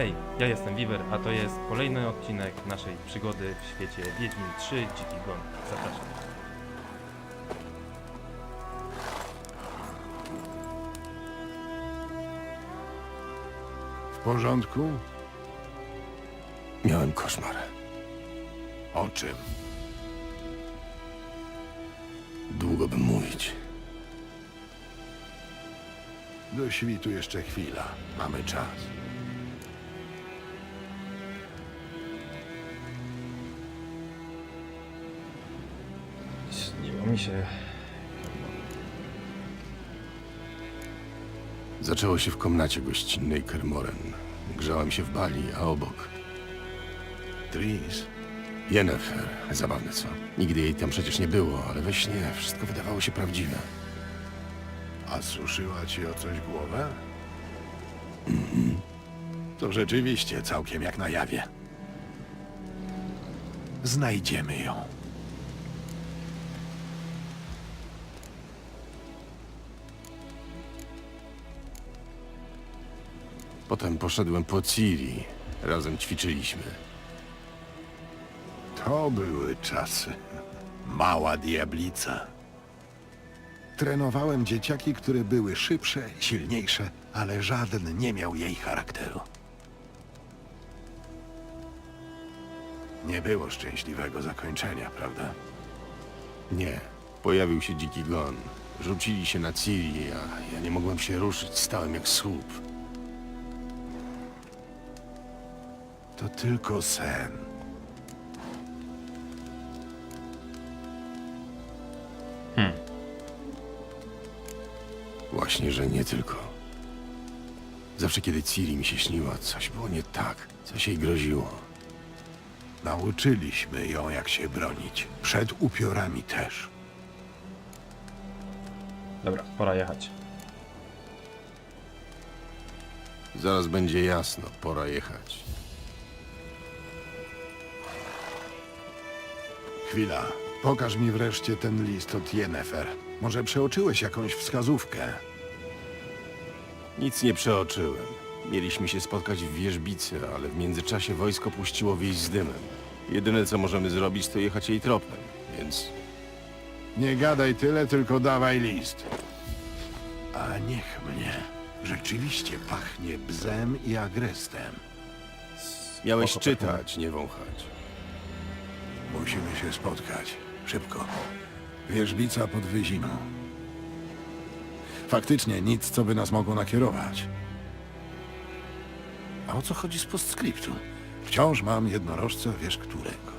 Hej, ja jestem Weaver, a to jest kolejny odcinek naszej przygody w świecie Wiedźmin 3 Dziki Gon. Zapraszam. W porządku? Miałem koszmar. O czym? Długo bym mówić. Do świtu jeszcze chwila. Mamy czas. Się... Zaczęło się w komnacie gościnnej Kermoren. Grzałem się w bali, a obok Tris, Yennefer. Zabawne co? Nigdy jej tam przecież nie było, ale we śnie wszystko wydawało się prawdziwe. a suszyła ci o coś głowę? To rzeczywiście całkiem jak na jawie. Znajdziemy ją. Potem poszedłem po Ciri. Razem ćwiczyliśmy. To były czasy. Mała diablica. Trenowałem dzieciaki, które były szybsze, silniejsze, ale żaden nie miał jej charakteru. Nie było szczęśliwego zakończenia, prawda? Nie. Pojawił się dziki gon. Rzucili się na Ciri, a ja nie mogłem się ruszyć. Stałem jak słup. To tylko sen. Właśnie, że nie tylko. Zawsze kiedy Ciri mi się śniła, coś było nie tak. Coś jej groziło. Nauczyliśmy ją, jak się bronić. Przed upiorami też. Dobra, pora jechać. Zaraz będzie jasno, pora jechać. Chwila. Pokaż mi wreszcie ten list od Yennefer. Może przeoczyłeś jakąś wskazówkę? Nic nie przeoczyłem. Mieliśmy się spotkać w wieżbicy, ale w międzyczasie wojsko puściło wieś z dymem. Jedyne co możemy zrobić, to jechać jej tropem, więc Nie gadaj tyle, tylko dawaj list. A niech mnie. Rzeczywiście pachnie bzem i agrestem. miałeś czytać, nie wąchać. Musimy się spotkać. Szybko. Wierzbica pod Wyziną. Faktycznie nic, co by nas mogło nakierować. A o co chodzi z postscriptum? Wciąż mam jednorożca, wiesz którego.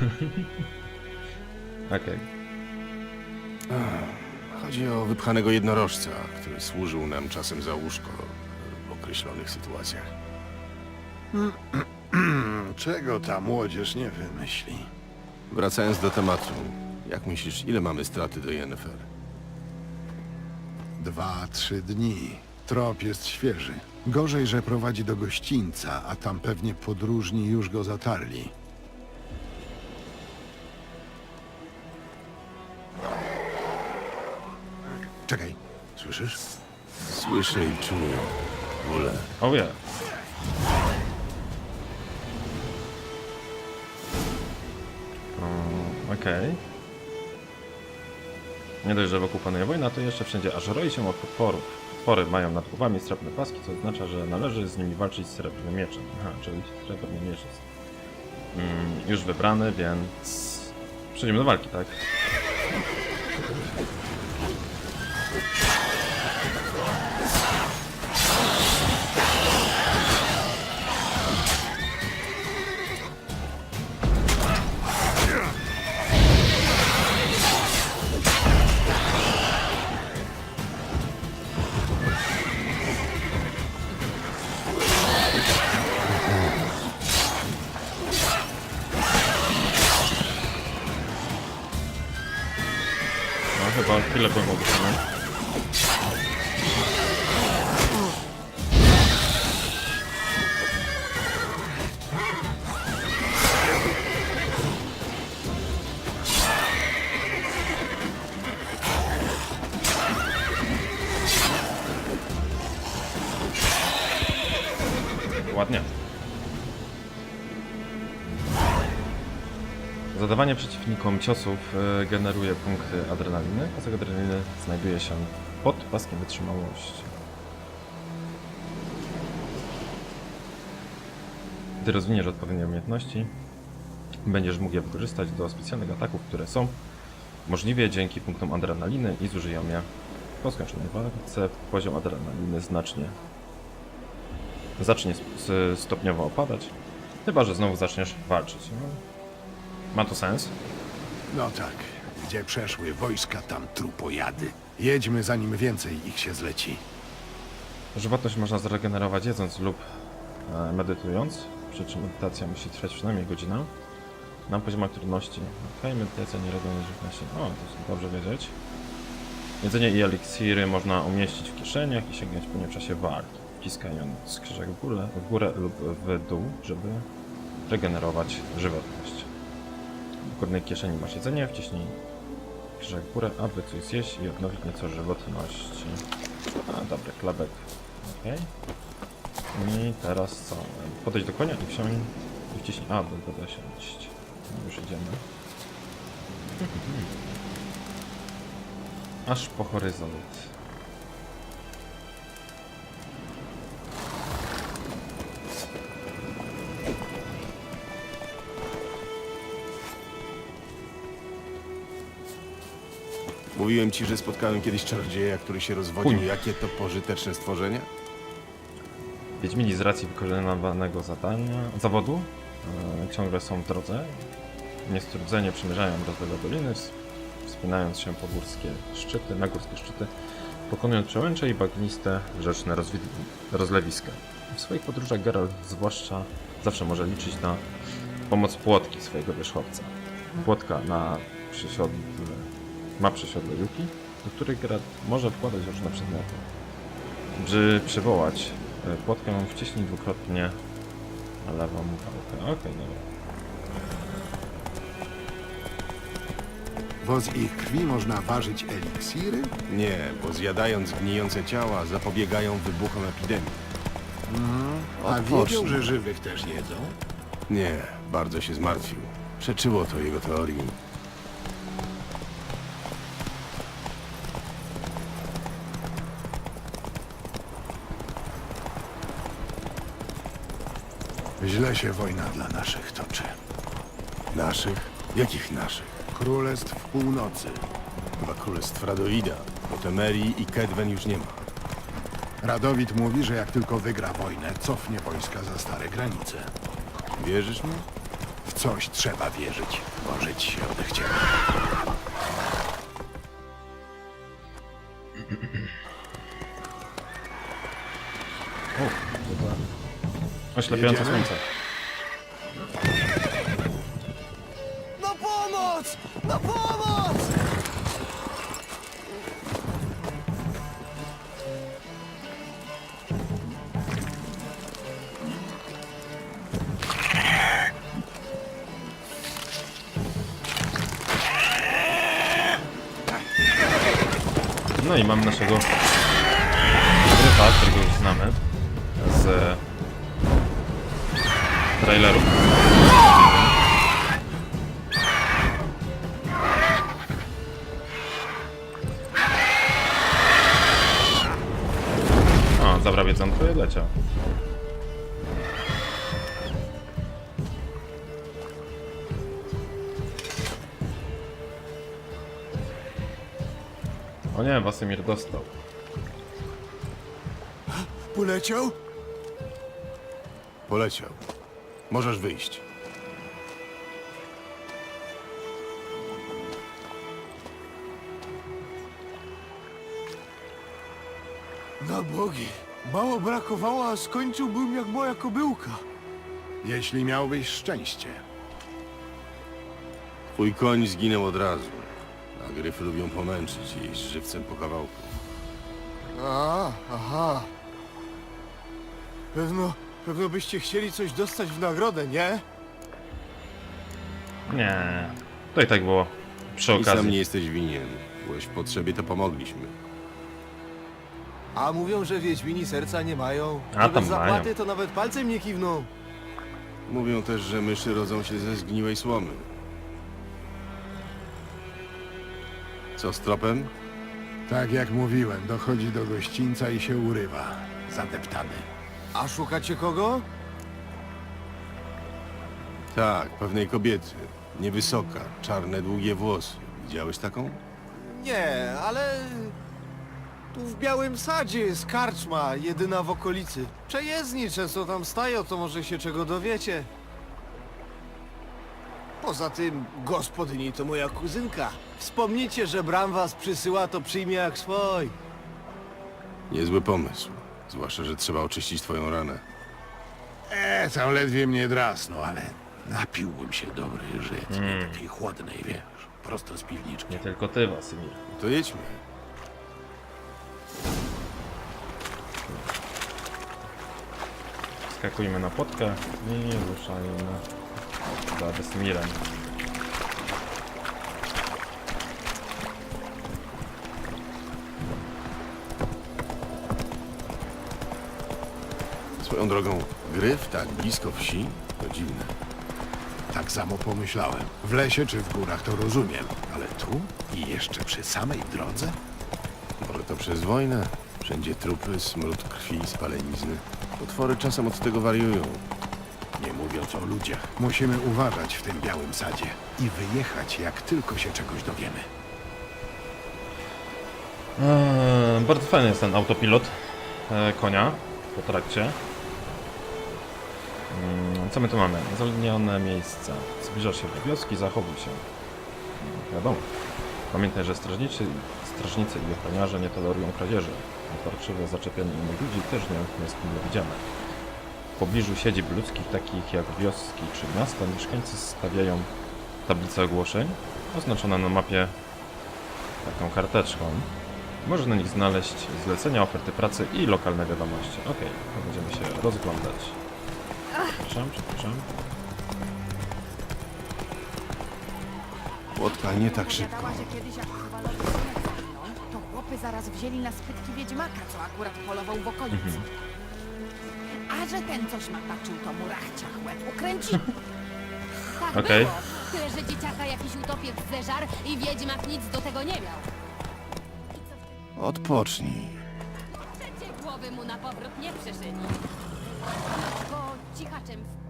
Okej. Chodzi o wypchanego jednorożca, który służył nam czasem za łóżko w określonych sytuacjach. Czego ta młodzież nie wymyśli? Wracając do tematu, jak myślisz, ile mamy straty do Yennefer? Dwa, trzy dni. Trop jest świeży. Gorzej, że prowadzi do gościńca, a tam pewnie podróżni już go zatarli. Czekaj, słyszysz? Słyszę i czuję bólę. Oh yeah. Okej. Nie dość, że wokół panuje wojna, to jeszcze wszędzie aż roi się od potworów. Potwory mają nad głowami srebrne paski, co oznacza, że należy z nimi walczyć z srebrnym mieczem. Aha, czyli srebrny miecz jest mm, już wybrany, więc przejdziemy do walki, tak? Zadawanie przeciwnikom ciosów e, generuje punkty adrenaliny, a pasek adrenaliny znajduje się pod paskiem wytrzymałości. Gdy rozwiniesz odpowiednie umiejętności, będziesz mógł je wykorzystać do specjalnych ataków, które są możliwe dzięki punktom adrenaliny i zużyją je po skończonej walce. Poziom adrenaliny znacznie zacznie stopniowo opadać, chyba że znowu zaczniesz walczyć. Ma to sens? No tak, gdzie przeszły wojska, tam trupojady. Jedźmy, zanim więcej ich się zleci. Żywotność można zregenerować jedząc lub e, medytując, przy czym medytacja musi trwać przynajmniej godzinę. Na poziomach trudności. Ok, medytacja nie regeneruje żywotności. O, to dobrze wiedzieć. Jedzenie i eliksiry można umieścić w kieszeniach i sięgnąć po nie w czasie walki, wciskając krzyżak w górę, w górę lub w dół, żeby regenerować żywotność. W górnej kieszeni masz jedzenie, wciśnij krzyżak w górę, aby coś zjeść i odnowić nieco żywotności. A, dobry, klebek. Okej. I teraz co? Podejdź do konia i wsiądź i wciśnij. A, bo będę siąść. No już idziemy. Aż po horyzont. Mówiłem ci, że spotkałem kiedyś czarodzieja, który się rozwodził. Chuj. Jakie to pożyteczne stworzenia? Wiedźmini z racji wykonywanego zadania, zawodu e, ciągle są w drodze. Niestrudzenie przemierzają rozległe doliny, ws- wspinając się po górskie szczyty, na górskie szczyty, pokonując przełęcze i bagniste rzeczne rozwi- rozlewiska. W swoich podróżach Geralt zwłaszcza zawsze może liczyć na pomoc płotki swojego wierzchowca. Płotka na przysiodle, ma przysiodle Yuki, do których Geralt może wkładać różne przedmioty. By przywołać e, płotkę, wciśnij dwukrotnie na lewą pałkę. Okej, dobra. Bo z ich krwi można ważyć eliksiry? Nie, bo zjadając gnijące ciała zapobiegają wybuchom epidemii. A Odpocznij. wiedział, że żywych też jedzą? Nie, bardzo się zmartwił. Przeczyło to jego teorii. Źle się wojna dla naszych toczy. Naszych? Jakich naszych? Królestw północy. Chyba królestw Radoida, bo Temerii i Kedwen już nie ma. Radowid mówi, że jak tylko wygra wojnę, cofnie wojska za stare granice. Wierzysz mi? W coś trzeba wierzyć, bo żyć się odechciało. Oślepiające Jedziemy? słońce. Na pomoc! Na pomoc! No i mam naszego gryfa, którego już znamy z traileru. O, zabra wiedzonko i leciał. O nie, Wasymir dostał. Poleciał? Poleciał. Możesz wyjść. Na bogi. Mało brakowało, a skończyłbym jak moja kobyłka. Jeśli miałbyś szczęście. Twój koń zginął od razu. A gryfy lubią pomęczyć i jeść żywcem po kawałku. A, aha. Pewno, pewno byście chcieli coś dostać w nagrodę, nie? Nie. To i tak było przy I sam okazji. nie jesteś winien. Byłeś w potrzebie, to pomogliśmy. A mówią, że Wiedźmini serca nie mają. A, Nawet tam zapłaty mają. to nawet palcem nie kiwną. Mówią też, że myszy rodzą się ze zgniłej słomy. Co z tropem? Tak jak mówiłem, dochodzi do gościńca i się urywa. Zadeptany. A szukacie kogo? Tak, pewnej kobiety. Niewysoka, czarne, długie włosy. Widziałeś taką? Nie, ale... Tu w Białym Sadzie jest karczma, jedyna w okolicy. Przejezdni często tam stają, to może się czego dowiecie. Poza tym, gospodyni to moja kuzynka. Wspomnijcie, że Bram was przysyła, to przyjmie jak swój. Niezły pomysł. Zwłaszcza, że trzeba oczyścić twoją ranę. E, sam ledwie mnie drasnął, ale napiłbym się dobrej życy. Takiej chłodnej, wiesz, prosto z piwniczki. Nie tylko ty, Wasymir. To jedźmy. Skakujmy na potkę i ruszajmy za Wesemirem. Swoją drogą, gryf tak blisko wsi? To dziwne. Tak samo pomyślałem. W lesie czy w górach to rozumiem, ale tu i jeszcze przy samej drodze? Może to przez wojnę? Wszędzie trupy, smród krwi, spalenizny. Potwory czasem od tego wariują. Nie mówiąc o ludziach. Musimy uważać w tym białym sadzie i wyjechać, jak tylko się czegoś dowiemy. Eee, bardzo fajny jest ten autopilot e, konia po trakcie. Co my tu mamy? Zalinione miejsca. Zbliżasz się do wioski, zachowuj się. Mm, Wiadomo. Pamiętaj, że strażnicy, strażnicy i ochroniarze nie tolerują kradzieży. Natarczywe zaczepianie innych ludzi też nie jest mile widziane. W pobliżu siedzib ludzkich, takich jak wioski czy miasta, mieszkańcy stawiają tablice ogłoszeń oznaczone na mapie taką karteczką. Można na nich znaleźć zlecenia, oferty pracy i lokalne wiadomości. Ok, będziemy się rozglądać. Przepraszam, przepraszam. Łotka, nie tak szybko. Opowiadała, że kiedyś jak to chłopy zaraz wzięli na spytki wiedźmaka, co akurat polował w okolicy. A że ten coś mataczył, to mu rachciach łeb ukręci. Tak Okej. było. Tyle, że dzieciaka jakiś utopiec zeżar i wiedźmak nic do tego nie miał. Odpocznij. Przecie głowy mu na powrót nie przyszyli. Bo cichaczem w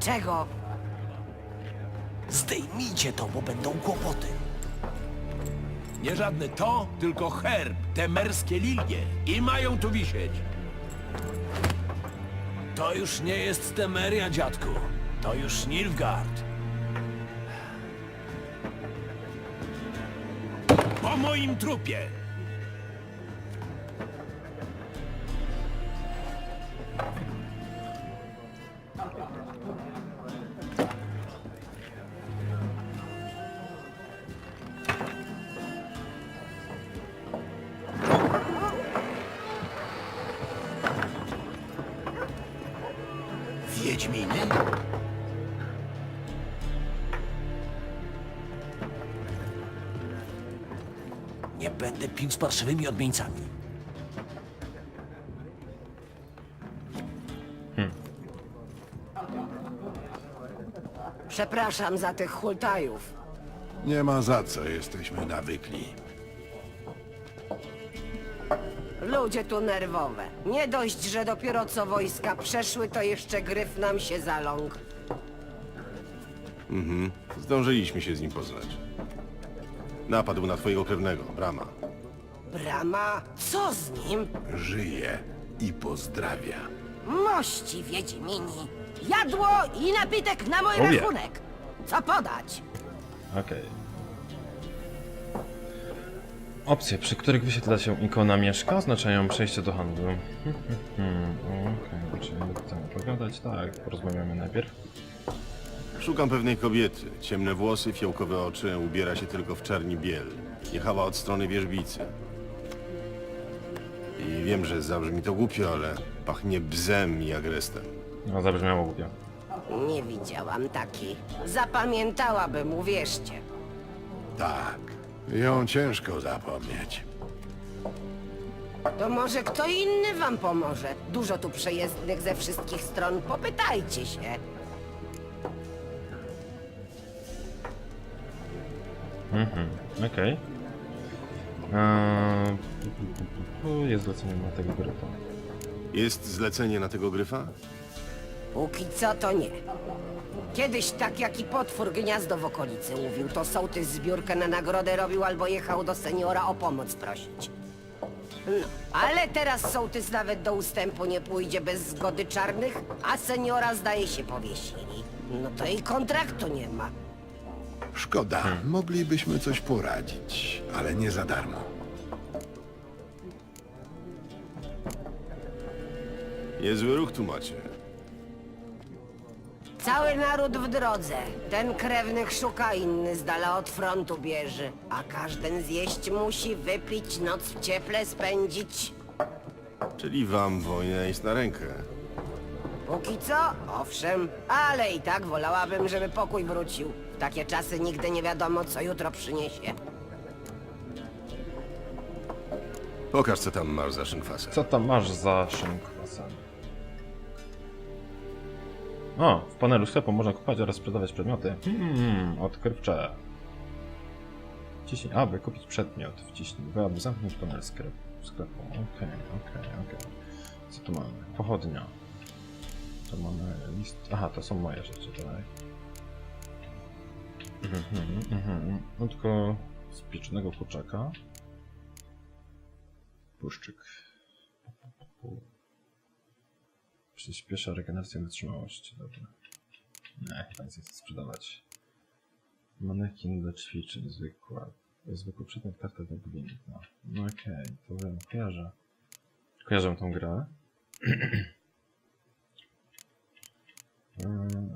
Czego? Zdejmijcie to, bo będą kłopoty. Nie żadne to, tylko herb, te merskie lilie. I mają tu wisieć. To już nie jest Temeria, dziadku. To już Nilfgaard. Po moim trupie! Wiedźminy? Nie będę pił z parszywymi odmieńcami. Przepraszam za tych hultajów. Nie ma za co, jesteśmy nawykli. Ludzie tu nerwowe. Nie dość, że dopiero co wojska przeszły, to jeszcze gryf nam się zaląkł. Zdążyliśmy się z nim poznać. Napadł na twojego krewnego, Brama. Brama, co z nim? Żyje i pozdrawia. Mości Wiedźmini. Jadło i napitek na mój rachunek. Co podać? Okej. Opcje, przy których wyświetla się ikona mieszka, oznaczają przejście do handlu. Hmm, Okej, czy chcemy pogadać? Tak, porozmawiamy najpierw. Szukam pewnej kobiety. Ciemne włosy, fiołkowe oczy, ubiera się tylko w czarni biel. Jechała od strony wierzbicy. I wiem, że zabrzmi to głupio, ale pachnie bzem i agrestem. No, zabrzmiało głupio. Nie widziałam takiej. Zapamiętałabym, uwierzcie. Tak. Ją ciężko zapomnieć. To może kto inny wam pomoże. Dużo tu przejezdnych ze wszystkich stron. Popytajcie się. Okej. Eee, jest zlecenie na tego gryfa. Jest zlecenie na tego gryfa? Póki co to nie. Kiedyś tak jak i potwór gniazdo w okolicy mówił, to sołtys zbiórkę na nagrodę robił albo jechał do seniora o pomoc prosić. No, ale teraz sołtys nawet do ustępu nie pójdzie bez zgody czarnych, a seniora zdaje się powiesili. No to i kontraktu nie ma. Szkoda, moglibyśmy coś poradzić, ale nie za darmo. Niezły ruch tu macie. Cały naród w drodze. Ten krewnych szuka, inny z dala od frontu bierze. A każden zjeść musi, wypić, noc w cieple spędzić. Czyli wam wojna jest na rękę. Póki co, owszem, ale i tak wolałabym, żeby pokój wrócił. W takie czasy nigdy nie wiadomo, co jutro przyniesie. Pokaż, co tam masz za szynkwasem. Co tam masz za szynkwasem? O, w panelu sklepu można kupować oraz sprzedawać przedmioty. Hmm, odkrywcze. Wciśnij, aby kupić przedmiot. Wciśnij, by, aby zamknąć panel sklepu. Okej, okej, okej. Co tu mamy? Pochodnia. To mamy list... Aha, to są moje rzeczy, tak? Mhm, mhm. No tylko z pieczonego kurczaka. Puszczyk. Przyspiesza regenerację wytrzymałości. Dobra. Nie, chyba nie chcę sprzedawać. Manekin do ćwiczeń, zwykła. Zwykły przedmiot, karta do budynku. No okej, to wiem, kojarzę. Kojarzę tą grę.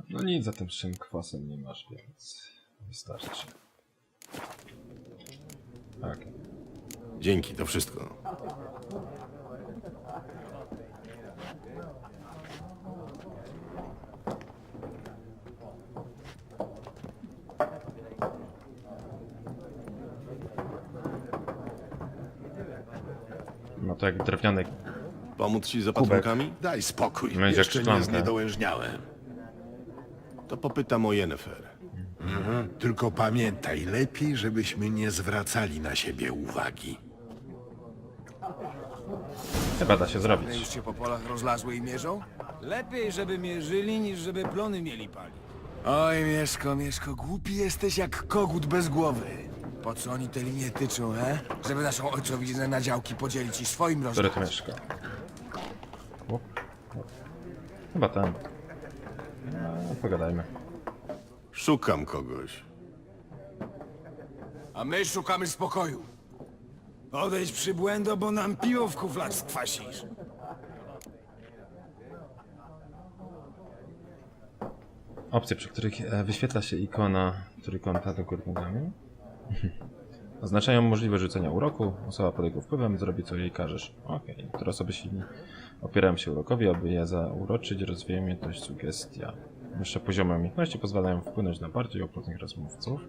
No nic za tym szynkwasem nie masz, więc wystarczy. Okej. Dzięki, to wszystko. To jak drewniany Pomóc ci z opatrunkami? Daj spokój, Będzie jeszcze nie szklanka. zniedołężniałem. To popytam o Yennefer. Mhm. Tylko pamiętaj, lepiej, żebyśmy nie zwracali na siebie uwagi. chyba da się zrobić. już się po polach rozlazły i mierzą? Lepiej, żeby mierzyli, niż żeby plony mieli palić. Oj, Mieszko, Mieszko, głupi jesteś jak kogut bez głowy. Po co oni te linie tyczą, he? Żeby naszą ojcowiznę na działki podzielić i swoim Który rozdać. tu mieszka? O, o. Chyba ten. No, pogadajmy. Szukam kogoś. A my szukamy spokoju. Odejdź przybłędo, bo nam piwo w kuflach skwasisz. Opcje, przy których e, wyświetla się ikona trójkąta do góry nogami. Oznaczają możliwość rzucenia uroku. Osoba pod jego wpływem zrobi co jej każesz. Okej. Niektóre osoby silnie opierają się urokowi, aby je zauroczyć, rozwija umiejętność sugestia. Wyższe poziomy umiejętności pozwalają wpłynąć na bardziej okrutnych rozmówców.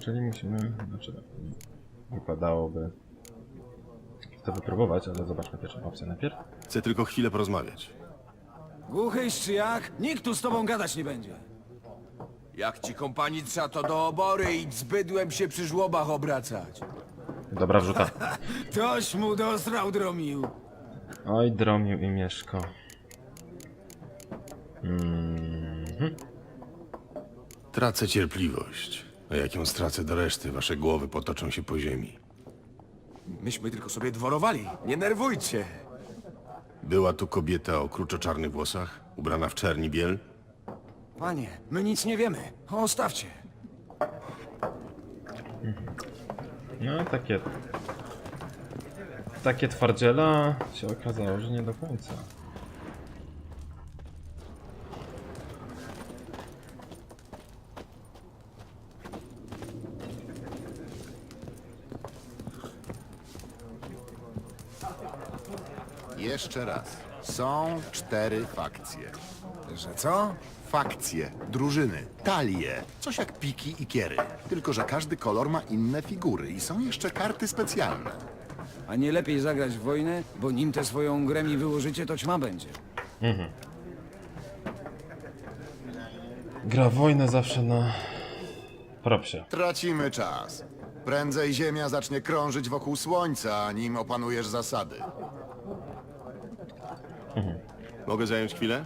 Czyli musimy, znaczy wypadałoby to wypróbować, ale zobaczmy pierwszą opcję najpierw. Chcę tylko chwilę porozmawiać. Głuchyś czy jak? Nikt tu z tobą gadać nie będzie. Jak ci kompanica, to do obory i z bydłem się przy żłobach obracać. Dobra wrzuta. Toś mu dosrał, dromił. Oj, dromił i mieszko. Mhm. Tracę cierpliwość. A jak ją stracę do reszty, wasze głowy potoczą się po ziemi. Myśmy tylko sobie dworowali. Nie nerwujcie. Była tu kobieta o kruczo-czarnych włosach, ubrana w czerni biel. Panie, my nic nie wiemy. Ostawcie. No, takie... Takie twardziela się okazało, że nie do końca. Jeszcze raz. Są cztery fakcje. Że co? Fakcje, drużyny, talie, coś jak piki i kiery. Tylko, że każdy kolor ma inne figury i są jeszcze karty specjalne. A nie lepiej zagrać w wojnę, bo nim tę swoją grę mi wyłożycie, to ćma będzie. Gra w wojnę zawsze na propsie. Tracimy czas. Prędzej Ziemia zacznie krążyć wokół Słońca, nim opanujesz zasady. Mogę zająć chwilę?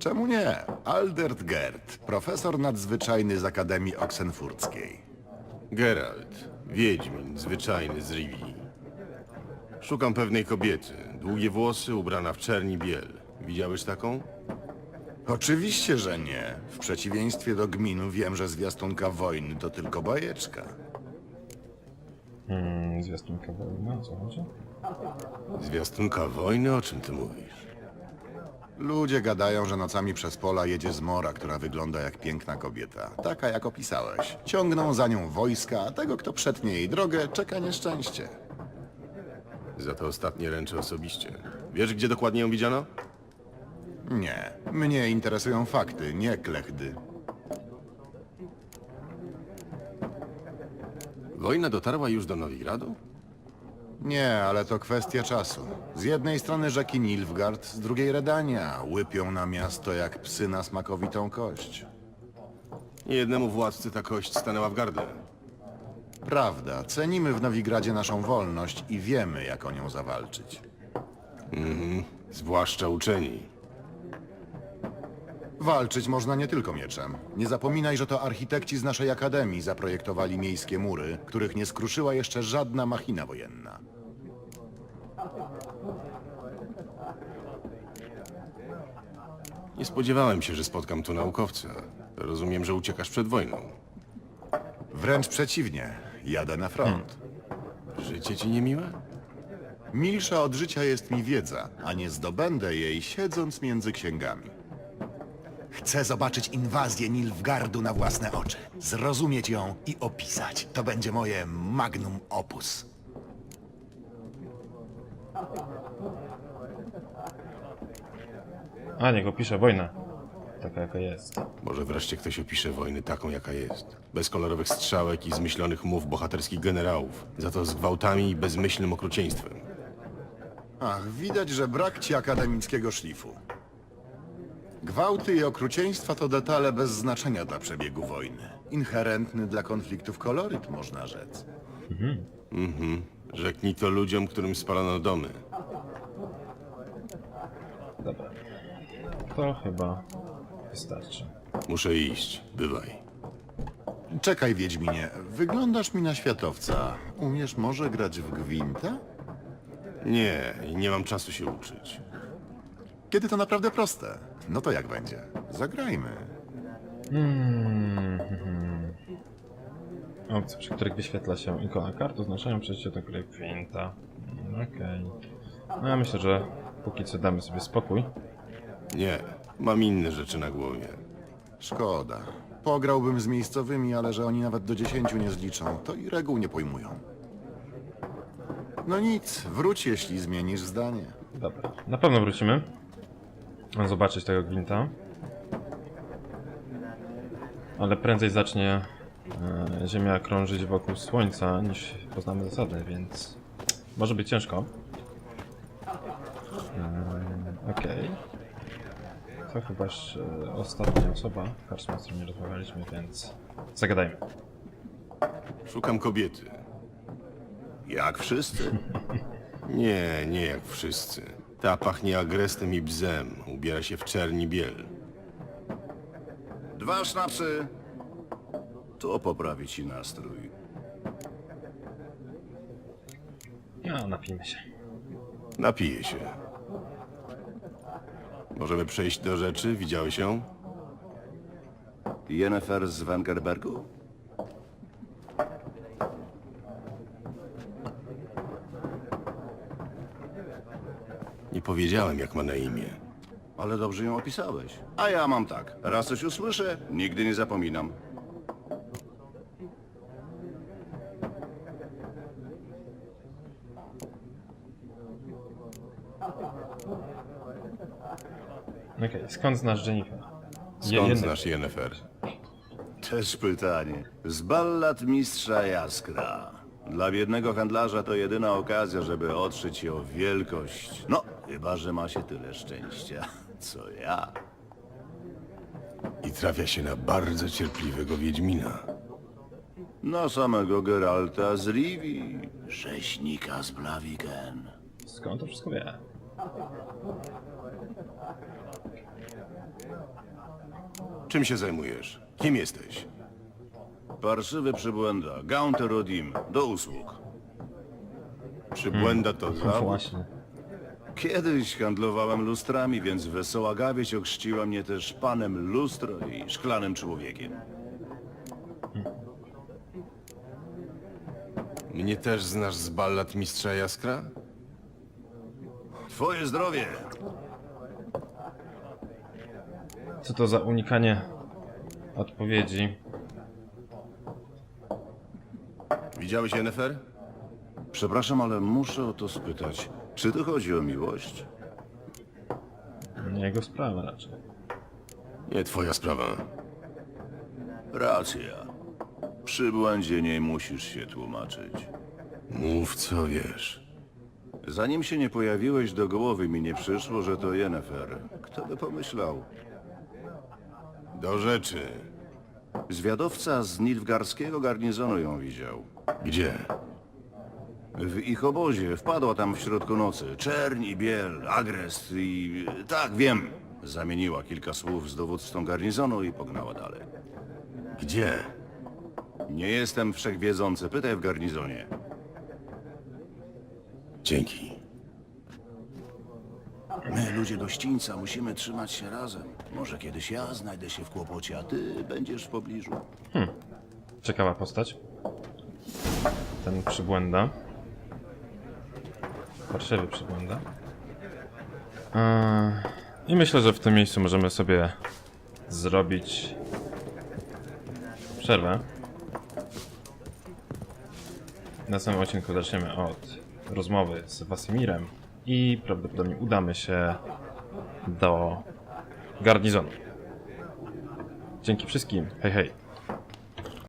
Czemu nie? Aldert Gerd, profesor nadzwyczajny z Akademii Oksenfurckiej. Geralt, wiedźmin, zwyczajny z Rivii. Szukam pewnej kobiety. Długie włosy, ubrana w czerni biel. Widziałeś taką? Oczywiście, że nie. W przeciwieństwie do gminu wiem, że zwiastunka wojny to tylko bajeczka. Hmm, zwiastunka wojny, o co chodzi? Zwiastunka wojny? O czym ty mówisz? Ludzie gadają, że nocami przez pola jedzie zmora, która wygląda jak piękna kobieta. Taka jak opisałeś. Ciągną za nią wojska, a tego, kto przetnie jej drogę, czeka nieszczęście. Za to ostatnie ręczę osobiście. Wiesz, gdzie dokładnie ją widziano? Nie. Mnie interesują fakty, nie klechdy. Wojna dotarła już do Nowigradu? Nie, ale to kwestia czasu. Z jednej strony rzeki Nilfgaard, z drugiej Redania. Łypią na miasto jak psy na smakowitą kość. Jednemu władcy ta kość stanęła w gardle. Prawda, cenimy w Nowigradzie naszą wolność i wiemy, jak o nią zawalczyć. Zwłaszcza uczeni. Walczyć można nie tylko mieczem. Nie zapominaj, że to architekci z naszej akademii zaprojektowali miejskie mury, których nie skruszyła jeszcze żadna machina wojenna. Nie spodziewałem się, że spotkam tu naukowca. Rozumiem, że uciekasz przed wojną. Wręcz przeciwnie, jadę na front. Życie ci niemiłe? Milsza od życia jest mi wiedza, a nie zdobędę jej siedząc między księgami. Chcę zobaczyć inwazję Nilfgardu na własne oczy, zrozumieć ją i opisać. To będzie moje magnum opus. A, niech opisze wojnę. Taka jaka jest. Może wreszcie ktoś opisze wojnę taką, jaka jest. Bez kolorowych strzałek i zmyślonych mów bohaterskich generałów. Za to z gwałtami i bezmyślnym okrucieństwem. Ach, widać, że brak ci akademickiego szlifu. Gwałty i okrucieństwa to detale bez znaczenia dla przebiegu wojny. Inherentny dla konfliktów koloryt, można rzec. Rzeknij to ludziom, którym spalono domy. Dobra. To chyba wystarczy. Muszę iść. Bywaj. Czekaj, Wiedźminie, wyglądasz mi na światowca. Umiesz może grać w gwintę? Nie, nie mam czasu się uczyć. Kiedy to naprawdę proste. No to jak będzie? Zagrajmy. Hmm. Opcje, przy których wyświetla się ikona kart, oznaczają przejście do gry Gwinta. Mm, Okej. No ja myślę, że póki co damy sobie spokój. Nie, mam inne rzeczy na głowie. Szkoda. Pograłbym z miejscowymi, ale że oni nawet do dziesięciu nie zliczą, to i reguł nie pojmują. No nic, wróć jeśli zmienisz zdanie. Dobra. Na pewno wrócimy. Zobaczyć tego Gwinta. Ale prędzej zacznie e, Ziemia krążyć wokół Słońca, niż poznamy zasady, więc może być ciężko. E, Okej. To chyba już e, ostatnia osoba, karczma, z którą nie rozmawialiśmy, więc zagadajmy. Szukam kobiety. Jak wszyscy? Nie, nie jak wszyscy. Ta pachnie agrestem i bzem. Ubiera się w czerni biel. Dwa sznapsy. To poprawi ci nastrój. No, napijmy się. Napiję się. Możemy przejść do rzeczy? Widziałeś ją? Jennefer z Wengerbergu? Nie powiedziałem, jak ma na imię. Ale dobrze ją opisałeś. A ja mam tak. Raz coś usłyszę, nigdy nie zapominam. Okej, skąd znasz Jennifer? Je- Skąd znasz Yennefer? Też pytanie. Z ballad mistrza Jaskra. Dla biednego handlarza to jedyna okazja, żeby otrzeć się o wielkość. No, chyba, że ma się tyle szczęścia, co ja. I trafia się na bardzo cierpliwego Wiedźmina. Na samego Geralta z Rivii, rzeźnika z Blaviken. Skąd to wszystko wie? Czym się zajmujesz? Kim jesteś? Parszywy przybłęda, Gaunter Odim, do usług. Przybłęda to zawód? Właśnie. Kiedyś handlowałem lustrami, więc wesoła gawieć ochrzciła mnie też panem lustro i szklanym człowiekiem. Mnie też znasz z ballad mistrza Jaskra? Twoje zdrowie! Co to za unikanie odpowiedzi? Widziałeś Yennefer? Przepraszam, ale muszę o to spytać. Czy tu chodzi o miłość? Nie jego sprawa raczej. Nie twoja sprawa. Racja. Przy błędzie nie musisz się tłumaczyć. Mów co wiesz. Zanim się nie pojawiłeś do głowy, mi nie przyszło, że to Yennefer. Kto by pomyślał? Do rzeczy. Zwiadowca z Nilfgarskiego garnizonu ją widział. Gdzie? W ich obozie wpadła tam w środku nocy. Czerń i biel, agrest i... Tak, wiem. Zamieniła kilka słów z dowódcą garnizonu i pognała dalej. Gdzie? Nie jestem wszechwiedzący, pytaj w garnizonie. Dzięki. My, ludzie gościńca, musimy trzymać się razem. Może kiedyś ja znajdę się w kłopocie, a ty będziesz w pobliżu. Ciekawa postać. Ten przybłęda. Parszywy przybłęda. Eee, I myślę, że w tym miejscu możemy sobie zrobić przerwę. W następnym odcinku zaczniemy od rozmowy z Wasimirem i prawdopodobnie udamy się do garnizonu. Dzięki wszystkim. Hej, hej.